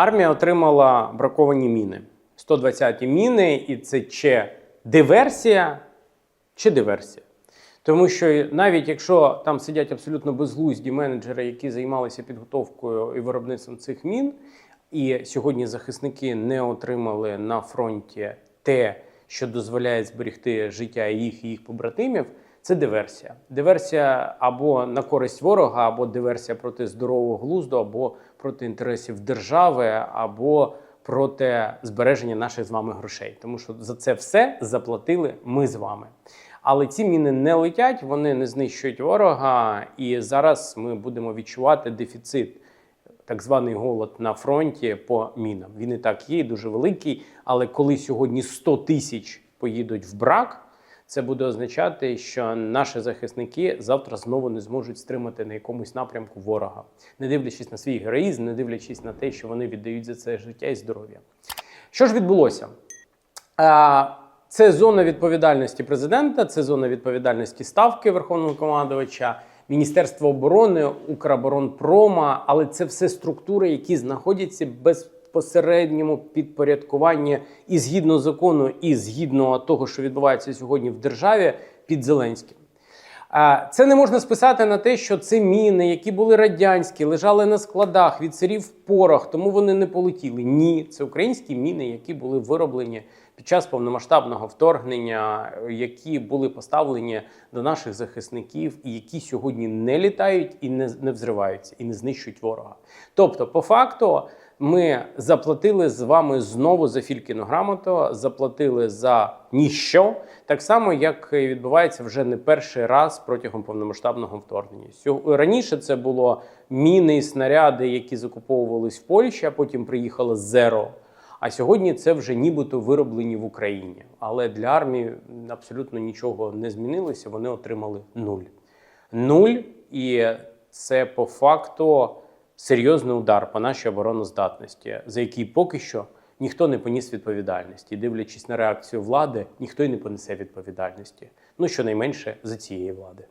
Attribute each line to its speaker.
Speaker 1: Армія отримала браковані міни. 120 міни, і це чи диверсія, чи диверсія. Тому що навіть якщо там сидять абсолютно безглузді менеджери, які займалися підготовкою і виробництвом цих мін, і сьогодні захисники не отримали на фронті те, що дозволяє зберегти життя їх і їх побратимів, це диверсія. Диверсія або на користь ворога, або диверсія проти здорового глузду, або проти інтересів держави, або проти збереження наших з вами грошей. Тому що за це все заплатили ми з вами. Але ці міни не летять, вони не знищують ворога, і зараз ми будемо відчувати дефіцит, так званий голод на фронті по мінам. Він і так є, дуже великий. Але коли сьогодні 100 тисяч поїдуть в брак, це буде означати, що наші захисники завтра знову не зможуть стримати на якомусь напрямку ворога, не дивлячись на свій героїзм, не дивлячись на те, що вони віддають за це життя і здоров'я. Що ж відбулося? Це зона відповідальності президента, це зона відповідальності ставки Верховного командувача, Міністерства оборони, Укроборонпрома, але це все структури, які знаходяться безпосередньому підпорядкуванні і згідно закону, і згідно того, що відбувається сьогодні в державі, під Зеленським. Це не можна списати на те, що це міни, які були радянські, лежали на складах, від сирів порох, тому вони не полетіли. Ні, це українські міни, які були вироблені під час повномасштабного вторгнення, які були поставлені до наших захисників, і які сьогодні не літають і не, не взриваються, і не знищують ворога. Тобто, по факту. Ми заплатили з вами знову за Фількіну грамоту, заплатили за ніщо, так само як відбувається вже не перший раз протягом повномасштабного вторгнення. Раніше це було міни і снаряди, які закуповувались в Польщі, а потім приїхало зеро. А сьогодні це вже нібито вироблені в Україні. Але для армії абсолютно нічого не змінилося. Вони отримали нуль. Нуль, і це по факту серйозний удар по нашій обороноздатності, за який поки що ніхто не поніс відповідальності. Дивлячись на реакцію влади, ніхто й не понесе відповідальності. Ну щонайменше за цієї влади.